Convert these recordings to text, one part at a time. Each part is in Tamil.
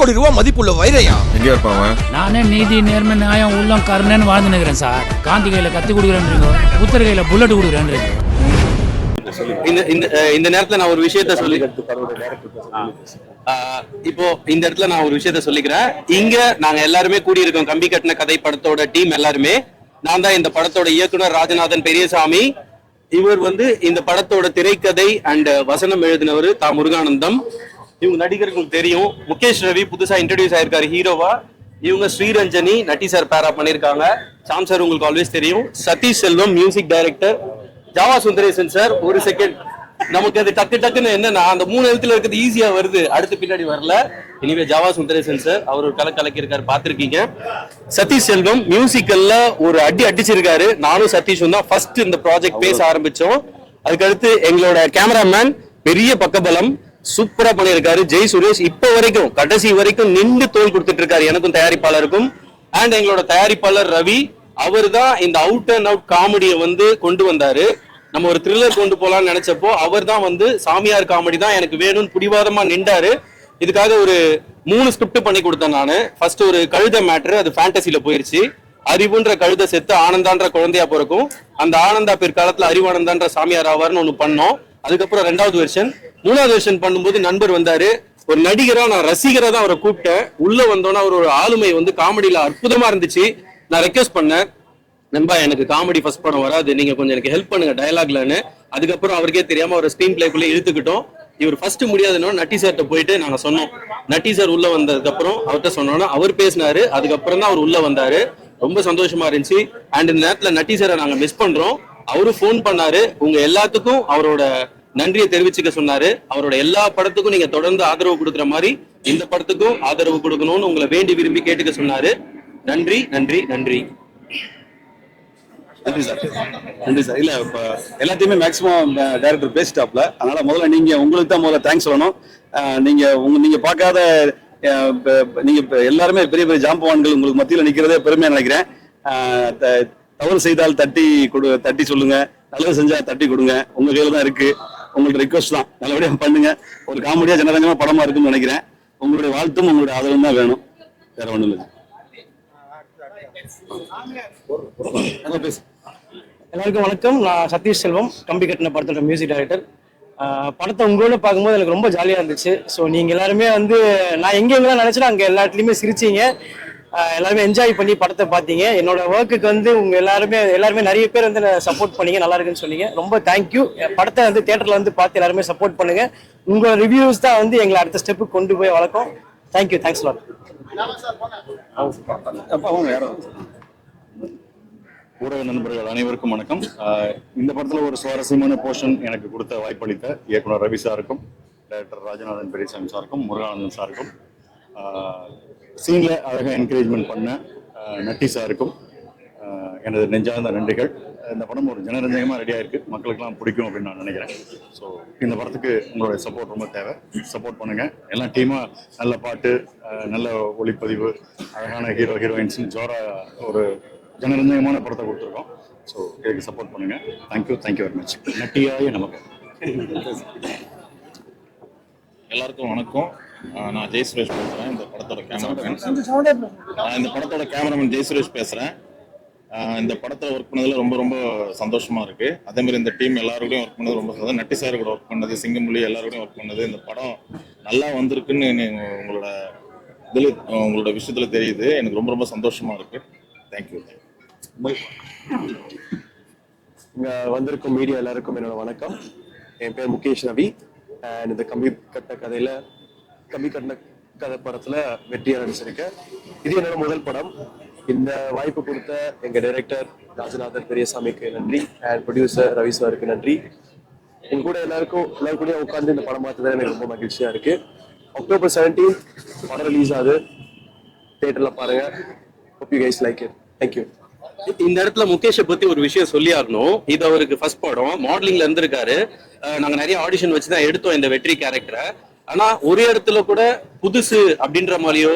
கோடி ரூபாய் மதிப்புள்ள வைரையா? எங்க இருப்பான் நானே நீதி நேர்மை நியாயம் உள்ளம் கருணைன்னு வாழ்ந்து நிற்கிறேன் சார். காந்தி கையில கத்தி கொடுக்குறேன்றீங்க. புத்தர் கையில புல்லட் கொடுக்குறேன்றீங்க. இந்த இந்த நேரத்துல நான் ஒரு விஷயத்த சொல்லி ஆஹ் இப்போ இந்த இடத்துல நான் ஒரு விஷயத்த சொல்லிக்கிறேன். இங்க நாங்க எல்லாருமே கூடி இருக்கோம் கம்பி கட்டின கதை படத்தோட டீம் எல்லாருமே. நான் தான் இந்த படத்தோட இயக்குனர் ராஜநாதன் பெரியசாமி. இவர் வந்து இந்த படத்தோட திரைக்கதை அண்ட் வசனம் எழுதினவர் தா முருகானந்தம். இவங்க நடிகர்களுக்கு தெரியும். முகேஷ் ரவி புதுசா இன்ட்ரடியூஸ் ஆயிருக்காரு ஹீரோவா. இவங்க ஸ்ரீரஞ்சனி நட்டி சார் பேரா பண்ணிருக்காங்க சாம் சார் உங்களுக்கு ஆல்வேஸ் தெரியும். Sathish Selvam music director Java Sundaresan sir ஒரு செகண்ட் நமக்கு அது டக்கு டக்குன்னு என்னன்னா அந்த மூணு எழுத்துல இருக்கிறது ஈஸியா வருது. அடுத்து பின்னாடி வரல. இனிமே ஜாவா சுந்தரேசன் சார் அவர் ஒரு கலை கலக்கியிருக்காரு பார்த்திருக்கீங்க. சதீஷ் செல்வம் மியூசிக்கல்ல ஒரு அடி அடிச்சிருக்காரு. நானும் சதீஷும் தான் ஃபர்ஸ்ட் இந்த ப்ராஜெக்ட் பேச ஆரம்பிச்சோம். அதுக்கடுத்து எங்களோட கேமராமேன் பெரிய பக்கபலம். சூப்பரா பண்ணியிருக்காரு. ஜெய் சுரேஷ் இப்ப வரைக்கும் கடைசி வரைக்கும் நின்று தோல் கொடுத்துட்டு இருக்காரு எனக்கும் தயாரிப்பாளருக்கும். அண்ட் எங்களோட தயாரிப்பாளர் ரவி அவர் தான் இந்த அவுட் அண்ட் அவுட் காமெடியை வந்து கொண்டு வந்தாரு. நம்ம ஒரு த்ரில்லர் கொண்டு போலாம்னு நினைச்சப்போ அவர் தான் வந்து சாமியார் காமெடி தான் எனக்கு வேணும்னு பிடிவாதமா நின்றாரு. இதுக்காக ஒரு மூணு ஸ்கிரிப்ட் பண்ணி கொடுத்தேன் நான். ஃபர்ஸ்ட் ஒரு கழுத மேட்ரு அது ஃபேண்டசியில போயிருச்சு. அறிவுன்ற கழுத செத்து ஆனந்தான்ற குழந்தையா பிறக்கும். அந்த ஆனந்தா பிற்காலத்துல அறிவானந்தான்ற சாமியார் ஆவார்னு ஒன்று பண்ணோம். அதுக்கப்புறம் ரெண்டாவது வெர்ஷன் மூணாவது வெர்ஷன் பண்ணும்போது நண்பர் வந்தாரு. ஒரு நடிகரா நான் ரசிகரா தான் அவரை கூப்பிட்டேன். உள்ள வந்தோன்னா அவரோட ஆளுமை வந்து காமெடியில அற்புதமா இருந்துச்சு. நான் ரெக்வஸ்ட் பண்ணேன். நண்பா எனக்கு காமெடி ஃபர்ஸ்ட் படம் வராது. நீங்க கொஞ்சம் எனக்கு ஹெல்ப் பண்ணுங்க டயலாக்லன்னு அதுக்கப்புறம் அவருக்கே தெரியாம ஒரு ஸ்க்ரீன் பிளேக்குள்ள இழுத்துக்கிட்டோம். இவர் ஃபர்ஸ்ட் முடியாதுன்னு நட்டி சார்ட்ட போயிட்டு நாங்க சொன்னோம். நட்டி சார் உள்ள வந்ததுக்கு அப்புறம் அவர்கிட்ட சொன்னோம்னா அவர் பேசினாரு. அதுக்கப்புறம் தான் அவர் உள்ள வந்தாரு. ரொம்ப சந்தோஷமா இருந்துச்சு. அண்ட் இந்த நேரத்துல நட்டி சாரை நாங்க மிஸ் பண்றோம். அவரும் ஃபோன் பண்ணாரு. உங்க எல்லாத்துக்கும் அவரோட நன்றியை தெரிவிச்சுக்க சொன்னாரு. அவரோட எல்லா படத்துக்கும் நீங்க தொடர்ந்து ஆதரவு கொடுக்குற மாதிரி இந்த படத்துக்கும் ஆதரவு கொடுக்கணும்னு உங்களை வேண்டி விரும்பி கேட்டுக்க சொன்னாரு. நன்றி நன்றி நன்றி. நன்றி சார். நன்றி சார். இல்ல இப்ப எல்லாத்தையுமே மேக்ஸிமம் டைரக்டர் பேசிட்டாப்ல. அதனால முதல்ல நீங்க உங்களுக்கு தான் முதல்ல தேங்க்ஸ் சொல்லணும். நீங்க உங்க நீங்க பார்க்காத நீங்க எல்லாருமே பெரிய பெரிய ஜாம்பவான்கள் உங்களுக்கு மத்தியில் நிக்கிறதே பெருமையா நினைக்கிறேன். தவறு செய்தால் தட்டி கொடு தட்டி சொல்லுங்க. நல்லது செஞ்சா தட்டி கொடுங்க. உங்க கையில தான் இருக்கு. உங்களோட ரிக்வஸ்ட் தான். நல்லபடியா பண்ணுங்க. ஒரு காமெடியா ஜனரஞ்சமா படமா இருக்குன்னு நினைக்கிறேன். உங்களுடைய வாழ்த்தும் உங்களுடைய ஆதரவும் தான் வேணும். வேற ஒண்ணும் இல்லை. எல்லாருக்கும் வணக்கம். நான் சதீஷ் செல்வம் கம்பி கட்டின படத்தோட மியூசிக் டைரக்டர் படத்தை உங்களோட பார்க்கும்போது எனக்கு ரொம்ப ஜாலியாக இருந்துச்சு. ஸோ நீங்கள் எல்லாருமே வந்து நான் எங்கே எங்கெல்லாம் நினச்சேன் அங்கே எல்லா இடத்துலையுமே சிரிச்சீங்க. எல்லாருமே என்ஜாய் பண்ணி படத்தை பார்த்தீங்க. என்னோட ஒர்க்குக்கு வந்து உங்க எல்லாருமே எல்லாருமே நிறைய பேர் வந்து சப்போர்ட் பண்ணீங்க. நல்லா இருக்குன்னு சொன்னீங்க. ரொம்ப தேங்க்யூ படத்தை வந்து தேட்டரில் வந்து பார்த்து எல்லாருமே சப்போர்ட் பண்ணுங்க. உங்க ரிவ்யூஸ் தான் வந்து எங்களை அடுத்த ஸ்டெப்புக்கு கொண்டு போய் வளர்க்கும். தேங்க்யூ தேங்க்ஸ் லாட் ஊடக நண்பர்கள் அனைவருக்கும் வணக்கம். இந்த படத்துல ஒரு சுவாரஸ்யமான போர்ஷன் எனக்கு கொடுத்த வாய்ப்பளித்த இயக்குனர் ரவி சாருக்கும் டைரக்டர் ராஜநாதன் பெரியசாமி சாருக்கும் முருகானந்தன் சாருக்கும். சீனில் அழகாக என்கரேஜ்மெண்ட் பண்ண நட்டி சாருக்கும் எனது நெஞ்சார்ந்த நன்றிகள். இந்த படம் ஒரு ஜனரஞ்சகமாக ரெடியாக இருக்குது மக்களுக்கெல்லாம் பிடிக்கும் அப்படின்னு நான் நினைக்கிறேன். ஸோ இந்த படத்துக்கு உங்களுடைய சப்போர்ட் ரொம்ப தேவை. சப்போர்ட் பண்ணுங்கள் எல்லா டீமாக நல்ல பாட்டு நல்ல ஒளிப்பதிவு அழகான ஹீரோ ஹீரோயின்ஸ் ஜோரா ஒரு ஜனரஞ்சகமான படத்தை கொடுத்துருக்கோம். ஸோ இதுக்கு சப்போர்ட் பண்ணுங்கள் thank you thank you very much நட்டியாய நமக்கு. எல்லாருக்கும் வணக்கம். நான் ஜெய் சுரேஷ் பேசுறேன். இந்த படத்தோட கேமராமேன் நான் இந்த படத்தோட கேமராமேன் ஜெய் சுரேஷ் பேசுறேன். ஆஹ் இந்த படத்துல ஒர்க் பண்ணதுல ரொம்ப ரொம்ப சந்தோஷமா இருக்கு. அதே மாதிரி இந்த டீம் எல்லாரோடையும் ஒர்க் பண்ணது ரொம்ப சந்தோஷம். நட்டி சார் கூட ஒர்க் பண்ணது சிங்கமொழி எல்லாரோடையும் ஒர்க் பண்ணது. இந்த படம் நல்லா வந்திருக்குன்னு உங்களோட இதுல உங்களோட விஷயத்துல தெரியுது. எனக்கு ரொம்ப ரொம்ப சந்தோஷமா இருக்கு. தேங்க்யூ இங்க வந்திருக்கும் மீடியா எல்லாருக்கும் என்னோட வணக்கம். என் பேர் முகேஷ் ரவி அண்ட் இந்த கம்பி கட்ட கதையில கம்மி கண்ண கதை படத்துல வெற்றியா நடிச்சிருக்கேன். இது என்னோட முதல் படம். இந்த வாய்ப்பு கொடுத்த எங்க டைரக்டர் ராஜநாதன் பெரியசாமிக்கு நன்றி. அண்ட் ப்ரொடியூசர் ரவி சாருக்கு நன்றி. உங்க கூட எல்லாருக்கும் எல்லாரும் கூட உட்காந்து இந்த படம் பார்த்தது எனக்கு ரொம்ப மகிழ்ச்சியா இருக்கு. அக்டோபர் செவன்டீன் படம் ரிலீஸ் ஆகுது. தேட்டர்ல பாருங்க. Hope you guys like it thank you இந்த இடத்துல முகேஷை பத்தி ஒரு விஷயம் சொல்லி ஆகணும் இது அவருக்கு ஃபர்ஸ்ட் படம். மாடலிங்ல இருந்திருக்காரு. நாங்க நிறைய ஆடிஷன் வச்சு தான் எடுத்தோம் இந்த வெற்றி கேரக்டரை ஆனா ஒரு இடத்துல கூட புதுசு அப்படின்ற மாதிரியோ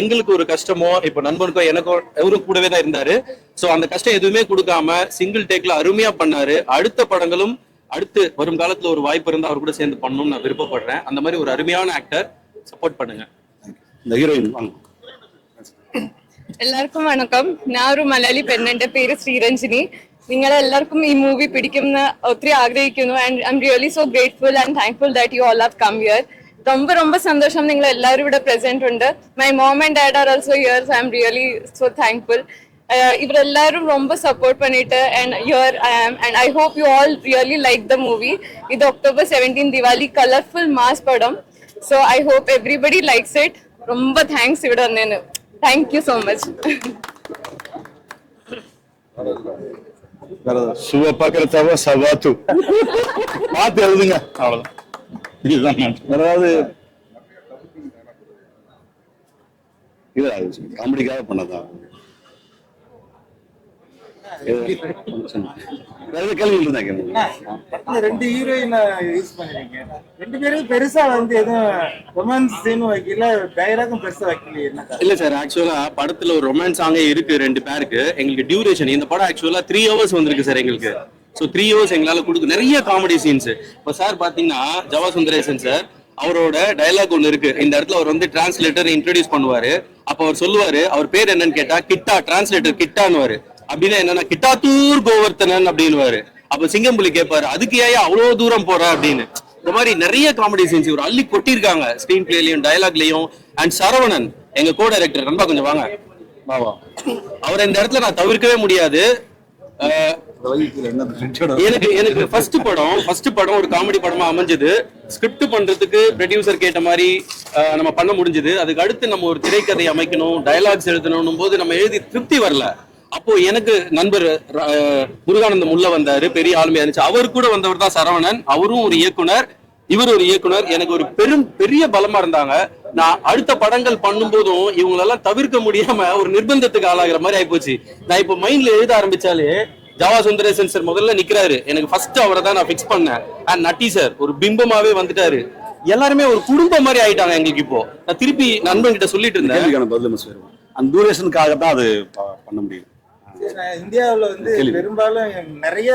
எங்களுக்கு ஒரு கஷ்டமோ இப்ப நண்பனுக்கோ எனக்கோ அவரும் கூடவே தான் இருந்தாரு. சோ அந்த கஷ்டம் எதுவுமே கொடுக்காம சிங்கிள் டேக்ல அருமையா பண்ணாரு. அடுத்த படங்களும் அடுத்து வரும் காலத்துல ஒரு வாய்ப்பு இருந்தா அவர் கூட சேர்ந்து பண்ணணும்னு நான் விருப்பப்படுறேன். அந்த மாதிரி ஒரு அருமையான ஆக்டர் சப்போர்ட் பண்ணுங்க. இந்த ஹீரோயின் எல்லாருக்கும் வணக்கம். நான் ஒரு மலையாளி பெண் பேரு ஸ்ரீரஞ்சினி. ശ്രീരഞ്ജിനി നിങ്ങൾ എല്ലാവർക്കും ഈ മൂവി പിടിക്കുമെന്ന് ഒത്തിരി ആഗ്രഹിക്കുന്നു and I am really so grateful and thankful that you all have come here ரொம்ப ரொம்ப സന്തോഷം നിങ്ങൾ എല്ലാവരും ഇവിടെ പ്രസന്റ് ഉണ്ട് my mom and dad are also years I am really so thankful ഇവരെല്ലാവരും ரொம்ப സപ്പോർട്ട് பண்ணிட்டு and here I am and I hope you all really like the movie ഇത് October seventeen Diwali colourful mass പടം so I hope everybody likes it ரொம்ப thanks ഇവിടെ വന്നതിന് താങ്ക് யூ so much சுவ பார்க்கறதாவ சவாத்து பார்த்து எழுதுங்க. அவ்வளவுதான். இதுதான். அதாவது காமெடிக்காக பண்ணதான். கேள்வி ரெண்டு ஹீரோயின் யூஸ் பண்ணிருக்கீங்க ரெண்டு பேரும் பெருசா வந்து எதுவும் ரொமான்ஸ் வைக்கல டைலாகும் பெருசா வைக்கல? இல்ல சார் ஆக்சுவலா படத்துல ஒரு ரொமான்ஸ் சாங்கே இருக்கு ரெண்டு பேருக்கு. எங்களுக்கு டியூரேஷன் இந்த படம் ஆக்சுவலா த்ரீ ஹவர்ஸ் வந்திருக்கு சார் எங்களுக்கு. ஸோ த்ரீ ஹவர்ஸ் எங்களால கொடுக்க நிறைய காமெடி சீன்ஸ் இப்போ சார் பாத்தீங்கன்னா ஜவா சுந்தரேசன் சார் அவரோட டயலாக் ஒன்று இருக்கு. இந்த இடத்துல அவர் வந்து டிரான்ஸ்லேட்டர் இன்ட்ரடியூஸ் பண்ணுவாரு. அப்ப அவர் சொல்லுவாரு அவர் பேர் என்னன்னு கேட்டா கிட்டா டிரான்ஸ்லேட்டர் கிட்டான்னுவாரு. அப்படின்னா என்னன்னா கிட்டாத்தூர் கோவர்த்தனன் அப்படின்னு அப்ப சிங்கம்புலி கேட்பாரு அதுக்கு ஏன் அவ்வளவு தூரம் போற? அப்படின்னு. இந்த மாதிரி நிறைய காமெடி சீன்ஸ் இவர் அள்ளி கொட்டியிருக்காங்க ஸ்கிரீன் பிளேலயும் டயலாக்லயும் அண்ட் சரவணன் எங்க கோ டைரக்டர் நண்பா கொஞ்சம் வாங்க. வா, வா. அவரை இந்த இடத்துல நான் தவிர்க்கவே முடியாது. எனக்கு எனக்கு ஃபர்ஸ்ட் படம் ஃபர்ஸ்ட் படம் ஒரு காமெடி படமா அமைஞ்சது. ஸ்கிரிப்ட் பண்றதுக்கு ப்ரொடியூசர் கேட்ட மாதிரி நம்ம பண்ண முடிஞ்சது. அதுக்கு அடுத்து நம்ம ஒரு திரைக்கதை அமைக்கணும் டயலாக்ஸ் எழுதணும் போது நம்ம எழுதி திருப்தி வரல. அப்போ எனக்கு நண்பர் முருகானந்தம் உள்ள வந்தாரு பெரிய ஆளுமையா இருந்துச்சு. அவர் கூட வந்தவர் தான் சரவணன். அவரும் ஒரு இயக்குனர். இவர் ஒரு இயக்குனர். எனக்கு ஒரு பெரும் பெரிய பலமா இருந்தாங்க. நான் அடுத்த படங்கள் பண்ணும்போதும் இவங்களெல்லாம் தவிர்க்க முடியாம ஒரு நிர்பந்தத்துக்கு ஆளாகிற மாதிரி ஆயிப்போச்சு. நான் இப்போ மைண்ட்ல எழுத ஆரம்பிச்சாலே ஜவா சுந்தரேசன் சார் முதல்ல நிக்கிறாரு. எனக்கு ஃபர்ஸ்ட் அவரை தான் நான் ஃபிக்ஸ் பண்ணேன். அண்ட் நட்டி சார் ஒரு பிம்பமாவே வந்துட்டாரு. எல்லாருமே ஒரு குடும்பம் மாதிரி ஆயிட்டாங்க எங்களுக்கு இப்போ. நான் திருப்பி நண்பன் கிட்ட சொல்லிட்டு இருந்தேன். அந்த தூரேஷனுக்காக தான் அது பண்ண முடியும். இந்தியாவுல வந்து பெரும்பாலும் நிறைய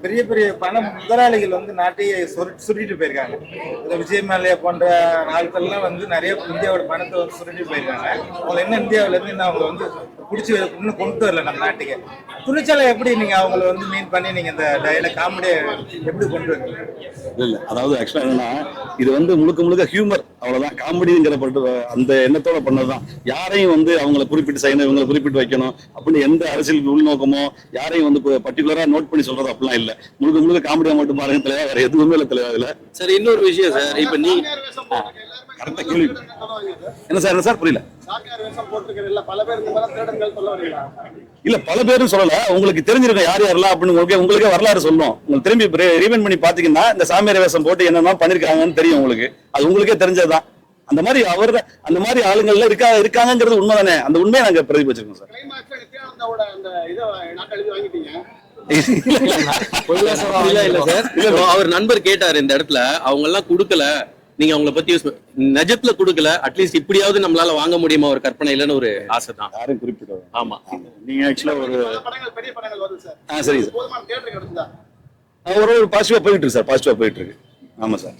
பெரிய பெரிய பண முதலாளிகள் வந்து நாட்டையே சுரு- சுருட்டிட்டு போயிருக்காங்க. இந்த விஜய் மல்லையா போன்ற ஆட்கள்லாம் வந்து நிறைய இந்தியாவோட பணத்தை வந்து சுருட்டிட்டு போயிருக்காங்க. அவங்க என்ன இந்தியாவுல இருந்து இன்னும் அவங்க வந்து பிடிச்சி இன்னும் கொண்டு வரல நம்ம நாட்டுக்கு. துணிச்சலை எப்படி நீங்க அவங்கள வந்து மீன் பண்ணி நீங்க இந்த டயல காமெடியை எப்படி கொண்டு வரீங்க இல்ல அதாவது ஆக்சுவலா என்னன்னா இது வந்து முழுக்க முழுக்க ஹியூமர் அவ்வளவுதான். காமெடிங்கிற பட்டு அந்த எண்ணத்தோட பண்ணதுதான். யாரையும் வந்து அவங்கள குறிப்பிட்டு செய்யணும் இவங்களை குறிப்பிட்டு வைக்கணும் அப்படின்னு எந்த அரசியல் உள்நோக்கமோ யாரையும் வந்து பர்டிகுலரா நோட் பண்ணி சொல்றது அப்படிலாம் இல்ல. முழுக்க முழுக்க காமெடியா மட்டும் பாருங்க தலைவா வேற எதுவுமே இல்ல தலைவா இதுல. சார் இன்னொரு விஷயம் சார். இப்ப நீ கரெக்டா கேள்வி என்ன சார் என்ன சார்? புரியல. இல்ல பல பேரும் சொல்லல. உங்களுக்கு தெரிஞ்சிருக்கும் யார் யாரெல்லாம் அப்படின்னு உங்களுக்கு உங்களுக்கே வரலாறு சொல்லணும் உங்களுக்கு திரும்பி ரீவெண்ட் பண்ணி பாத்தீங்கன்னா இந்த சாமியார் வேஷம் போட்டு என்னென்ன பண்ணிருக்காங்கன்னு தெரியும் உங்களுக்கு. அது உங்களுக்கே தெரிஞ்சதுதான். அந்த மாதிரி அவர் அந்த மாதிரி ஆளுங்கள்ல இருக்கா இருக்காங்கங்கிறது உண்மைதானே. அந்த உண்மையை நாங்க பிரதிபலிச்சிருக்கோம் சார். அவர் நண்பர் கேட்டாரு இந்த இடத்துல அவங்க எல்லாம் கொடுக்கல. நீங்க அவங்கள பத்தி யூஸ் நிஜத்துல கொடுக்கல. அட்லீஸ்ட் இப்படியாவது நம்மளால வாங்க முடியுமா ஒரு கற்பனை இல்லைன்னு ஒரு ஆசை தான் யாரும் குறிப்பிட்டு ஆமா. நீங்க ஆக்சுவலா ஒரு ஆ சரி. சார் ஒரு ஒரு பாசிட்டிவா போயிட்டு இருக்கு சார் பாசிட்டிவா போயிட்டு இருக்கு. ஆமா சார்.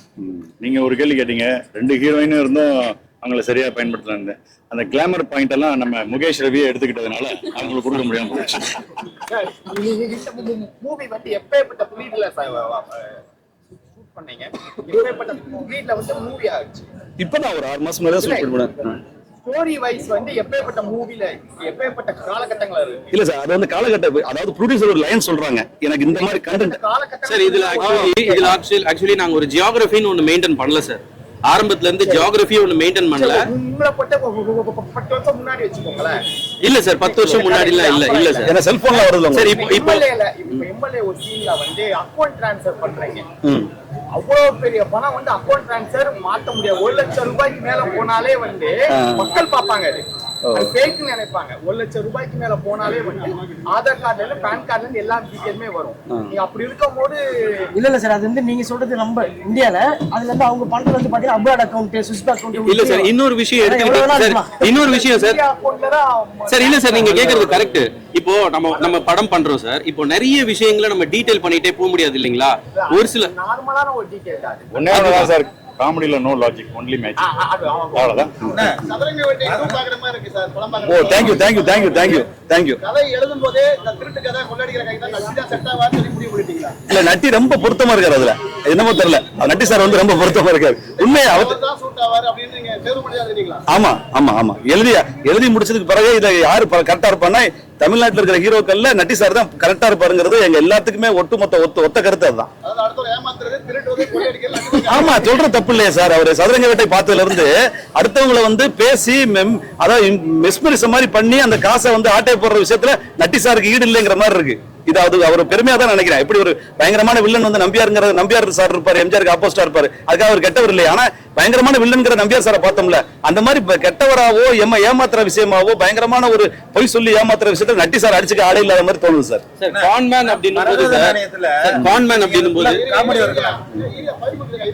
நீங்க ஒரு கேள்வி கேட்டீங்க. ரெண்டு ஹீரோயினும் இருந்தும் அவங்கள சரியா பயன்படுத்தலாம் அந்த கிளாமர் பாயிண்ட் எல்லாம் நம்ம முகேஷ் ரவியை எடுத்துக்கிட்டதுனால அவங்களுக்கு கொடுக்க முடியாம போச்சு. மூவி வந்து எப்பேற்பட்ட புரியுதுல ஷூட் பண்ணீங்க? எப்பேற்பட்ட புரியுதுல வந்து மூவி ஆச்சு? இப்பதான் ஒரு ஆறு மாசம் மேலே பண்ணேன். ஸ்டோரி வைஸ் வந்து எப்பேற்பட்ட மூவில எப்பேற்பட்ட காலகட்டங்கள் இருக்கு? இல்ல சார் அது வந்து காலகட்ட அதாவது ப்ரொடியூசர் ஒரு லைன் சொல்றாங்க. எனக்கு இந்த மாதிரி கண்டென்ட் சார் இதுல ஆக்சுவலி இதுல ஆக்சுவலி ஆக்சுவலி நாங்க ஒரு ஜியோகிராஃபின்னு ஒன்னு மெயின்டைன் பண்ணல சார். ஆரம்பத்துல இருந்து ஜியோகிராஃபி ஒன்னு மெயின்டைன் பண்ணல. உங்களை பட்ட பத்து வருஷம் முன்னாடி வச்சுக்கோங்களேன். இல்ல சார் பத்து வருஷம் முன்னாடி எல்லாம் இல்ல இல்ல சார் ஏன்னா செல்போன்ல வருது சரி. இப்போ இப்போ எம்எல்ஏ ஒரு சீன்ல வந்து அக்கௌண்ட் டிரான்ஸ்ஃபர் பண்றீங்க. அவ்வளவு பெரிய பணம் வந்து அக்கௌண்ட் டிரான்ஸ்ஃபர் மாத்த முடியாது. ஒரு லட்சம் ரூபாய்க்கு மேல போனாலே வந்து மக்கள் பார்ப்பாங்க அது. ன்னு நினைப்பாங்க. ஒரு லட்சம் ரூபாய்க்கு மேல போனாலே வந்து ஆதார் கார்டுல இருந்து பேன் கார்டுல இருந்து எல்லா டீட்டெயிலுமே வரும். நீங்க அப்படி இருக்கும்போது இல்ல இல்ல சார். அது வந்து நீங்க சொல்றது நம்ம இந்தியால அதுல இருந்து அவங்க பண்றது வந்து பாத்தீங்கன்னா அப்ராட் அக்கௌண்ட் சுவிஸ் அக்கௌண்ட் இல்ல சார் இன்னொரு விஷயம் எவ்வளவு வேணா எடுத்துக்கிட்டு இருக்கலாம். சார் இன்னொரு விஷயம் சார். சார் இல்ல சார் நீங்க கேக்குறது கரெக்ட் இப்போ நம்ம நம்ம படம் பண்றோம் சார். இப்போ நிறைய விஷயங்களை நம்ம டீடைல் பண்ணிட்டே போக முடியாது இல்லைங்களா? ஒரு சில நார்மலான ஒரு டீட்டெயில் தான் சார். காமெடியில் நோ லாஜிக் ஒன்லி அவன் அவ்வளோதான் ஓ thank you thank you thank you thank you thank you இல்ல நட்டி ரொம்ப பொருத்தமா இருக்காரு அதுல. என்னமோ தெரியல. நட்டி சார் வந்து ரொம்ப பொருத்தமா இருக்காரு. உண்மையா ஆமா ஆமா ஆமா. எழுதி எழுதி முடிச்சதுக்கு பிறகு இதை யாரு கரெக்டா இருப்பான்னா தமிழ்நாட்டுல இருக்கிற ஹீரோக்கள்ல நட்டி சார் தான் கரெக்டா இருப்பாருங்கிறது எங்க எல்லாத்துக்குமே ஒட்டுமொத்த ஒத்த ஒத்த கருத்து அதுதான். ஆமா சொல்ற தப்பு இல்லையா சார் அவர் சதுரங்க வேட்டை பார்த்ததுல இருந்து அடுத்தவங்களை வந்து பேசி மெம் அதாவது மெஸ்மரிசம் மாதிரி பண்ணி அந்த காசை வந்து ஆட்டை போடுற விஷயத்துல நட்டி சாருக்கு ஈடு இல்லைங்கிற மாதிரி இருக்கு. இது அது அவர் பெருமையா தான் நினைக்கிறேன். எப்படி ஒரு பயங்கரமான வில்லன் வந்து நம்பியாருங்கிற நம்பியார் சார் இருப்பாரு எம்ஜிஆருக்கு ஆப்போசிட்டா இருப்பாரு. அதுக்காக அவர் கெட்டவர் இல்லையா. ஆனா பயங்கரமான வில்லன்கிற நம்பியார் சாரை பார்த்தோம்ல அந்த மாதிரி கெட்டவராவோ எம்ம ஏமாத்துற விஷயமாவோ பயங்கரமான ஒரு பொய் சொல்லி ஏமாத்துற விஷயத்துல நட்டி சார் அடிச்சுக்க ஆளே இல்லாத மாதிரி தோணுது சார் சார் கான்மேன் நாணயத்துல கான்மேன் அப்படின்னும் போது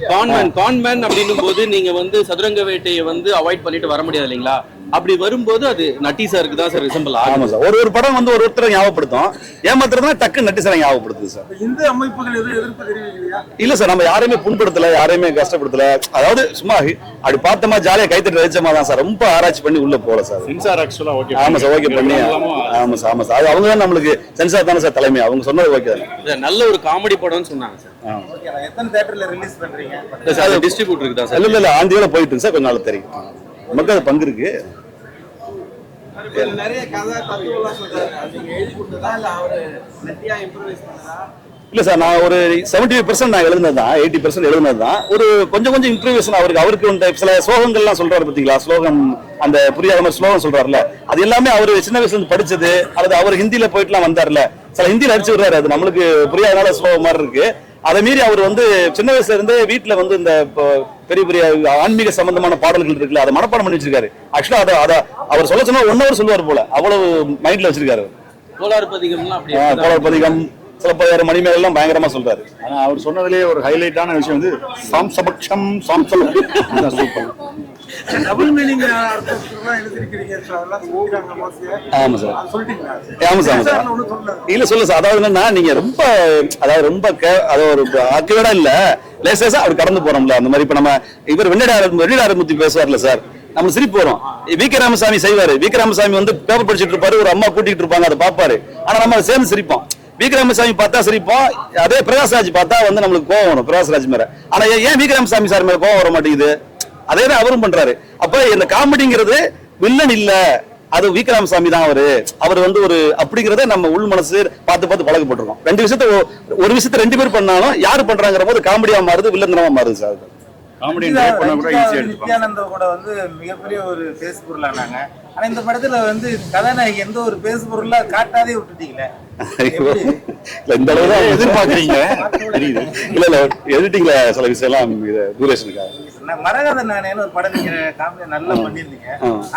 கான்மேன் கான்மேன் அப்படின்னும் போது நீங்க வந்து சதுரங்க வேட்டையை வந்து அவாய்ட் பண்ணிட்டு வர முடியாது இல்லைங்களா? அப்படி வரும்போது அது நட்டி சாருக்கு தான் சார் ரிசம்பிள் ஆகும் ஆமா சார். ஒரு ஒரு படம் வந்து ஒரு ஒருத்தரை ஞாபகப்படுத்தும். ஏமாத்துறதுனா டக்கு நட்டி சாரை ஞாபகப்படுத்துது சார். இந்து அமைப்புகள் எதுவும் எதிர்ப்பு தெரிவிக்கலையா? இல்ல சார் நம்ம யாரையுமே புண்படுத்தல யாரையுமே கஷ்டப்படுத்தல. அதாவது சும்மா அப்படி பார்த்தோமா ஜாலியா கைத்தட்டி ரசிச்சமா தான் சார். ரொம்ப ஆராய்ச்சி பண்ணி உள்ள போல சார். சென்சார் ஆக்சுவலா ஓகே ஆமா சார் ஓகே பண்ணி ஆமா சார் ஆமா சார். அது அவங்க தான் நம்மளுக்கு சென்சார் தானே சார் தலைமை. அவங்க சொன்னது ஓகே தானே. சார், நல்ல ஒரு காமெடி படம்னு சொன்னாங்க சார். எத்தனை தேட்டர்ல ரிலீஸ் பண்றீங்க? சார் அது டிஸ்ட்ரிபியூட்டருக்கு தான் இல்ல சார்? இல்ல இல்ல ஆந்தியோட போயிட்டு சார். கொஞ்ச நாள் தெரியும். நமக்கு அது பங்கு இருக்கு நிறைய கதை தத்துவம்லாம் சொல்றாரு நீங்க எழுதி கொடுத்ததா இல்ல சார் நான் ஒரு செவன்டி ஃபைவ் நான் எழுதுனது தான். எயிட்டி பர்சன்ட் எழுதுனது தான். ஒரு கொஞ்சம் கொஞ்சம் இம்ப்ரூவேஷன் அவருக்கு அவருக்கு இந்த சில ஸ்லோகங்கள்லாம் சொல்றாரு பாத்தீங்களா? ஸ்லோகம் அந்த புரியாத மாதிரி ஸ்லோகம் சொல்றாருல அது எல்லாமே அவர் சின்ன வயசுல இருந்து படிச்சது. அல்லது அவர் ஹிந்தில போயிட்டுலாம் வந்தார்ல சில ஹிந்தில அடிச்சு விடுறாரு. அது நம்மளுக்கு புரியாதனால ஸ்லோகம் மாதிரி இருக்கு. அதை மீறி அவர் வந்து சின்ன வயசுல இருந்தே வீட்டுல வந்து இந்த இப்போ பெரிய பெரிய ஆன்மீக சம்பந்தமான பாடல்கள் இருக்குல்ல அதை மனப்பாடம் பண்ணி வச்சிருக்காரு. ஆக்சுவலா அதை அதை அவர் சொல்ல சொன்னா ஒன் ஹவர் சொல்லுவார் போல. அவ்வளவு மைண்ட்ல வச்சிருக்காரு கோளாறு பதிகம்லாம் அப்படி ஆஹ் இருக்குதா? கோள பதிகம் சிலப்பதிகாரம் மணிமேல் எல்லாம் பயங்கரமா சொல்றாரு. ஆனா அவர் சொன்னதுலயே ஒரு ஹைலைட்டான விஷயம் வந்து சாம்சபக்ஷம் சாம்சபக்ஷம். சூப்பர் டபுள் மீனிங் ஆமா சார் ஆமா சார் ஆமா இல்ல சொல்ல சார் அதாவது என்னன்னா நீங்க ரொம்ப அதாவது ரொம்ப அதாவது ஒரு அக்குவேடா இல்ல. லேசேசா அப்படி கடந்து போறோம்ல. அந்த மாதிரி இப்ப நம்ம இவர் வெள்ளடார வெள்ளிடாரமுத்தி பேசுவார்ல சார் நம்ம சிரிப்பு வரும். வி கே ராமசாமி செய்வாரு. வி கே ராமசாமி வந்து பேப்பர் படிச்சிட்டு இருப்பாரு. ஒரு அம்மா கூட்டிட்டு இருப்பாங்க அதை பாப்பாரு. ஆனா நம்ம அதை சேர்ந்து சிரிப்போம். வி கே ராமசாமி பார்த்தா சிரிப்போம். அதே பிரகாஷ்ராஜ் பார்த்தா வந்து நம்மளுக்கு கோவம் வரும் பிரகாஷ்ராஜ் மேல. ஆனா ஏன் ஏன் வி கே ராமசாமி சார் மேல கோவம் வர மாட்டேங்குது? அதே தான் அவரும் பண்றாரு. அப்ப இந்த காமெடிங்கிறது வில்லன் இல்ல. அது விக்ராமசாமி தான் அவரு. அவர் வந்து ஒரு அப்படிங்கறத நம்ம உள் மனசு பார்த்து பார்த்து பழக்கப்பட்டிருக்கோம் ரெண்டு விஷயத்த ஒரு விஷயத்த ரெண்டு பேர் பண்ணாலும் யாரு பண்றாங்கிற போது காமெடியா மாறுது வில்லந்தனமா மாறுது சார். காமெடி நித்யானந்த கூட வந்து மிகப்பெரிய ஒரு பேசு பொருளானாங்க. ஆனா இந்த படத்துல வந்து கதாநாயகி எந்த ஒரு பேசு பொருளா காட்டாதே விட்டுட்டீங்களே? இந்த அளவு எதிர்பார்க்கறீங்க. தெரியுது. இல்ல இல்ல எடிட்டிங்ல சில விஷயம் எல்லாம் டூரேஷனுக்காக நான் மரகத நாணயன்னு ஒரு படம் நீங்க காமெடி நல்லா பண்ணிருந்தீங்க.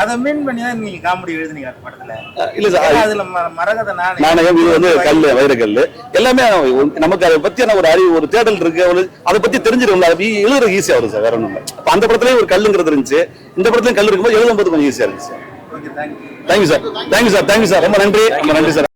அதை மீன் பண்ணி தான் நீங்க காமெடி எழுதுனீங்க அந்த படத்துல. இல்ல சார் அதுல மரகத நாணயம். நாணயம் இது வந்து கல்லு வைரக்கல்லு. எல்லாமே நமக்கு அதை பத்தியான ஒரு அறிவு ஒரு தேடல் இருக்கு. ஒரு அதை பத்தி தெரிஞ்சிருக்கும்ல அது எழுதுறது ஈஸியா வரும் சார் வேற இல்ல. அப்ப அந்த படத்துலயும் ஒரு கல்லுங்கிறது இருந்துச்சு. இந்த படத்துலயும் கல் இருக்கும்போது எழுதும்போது கொஞ்சம் ஈஸியா இருந்துச்சு. Thank you sir thank you sir thank you sir ரொம்ப நன்றி. ரொம்ப நன்றி சார்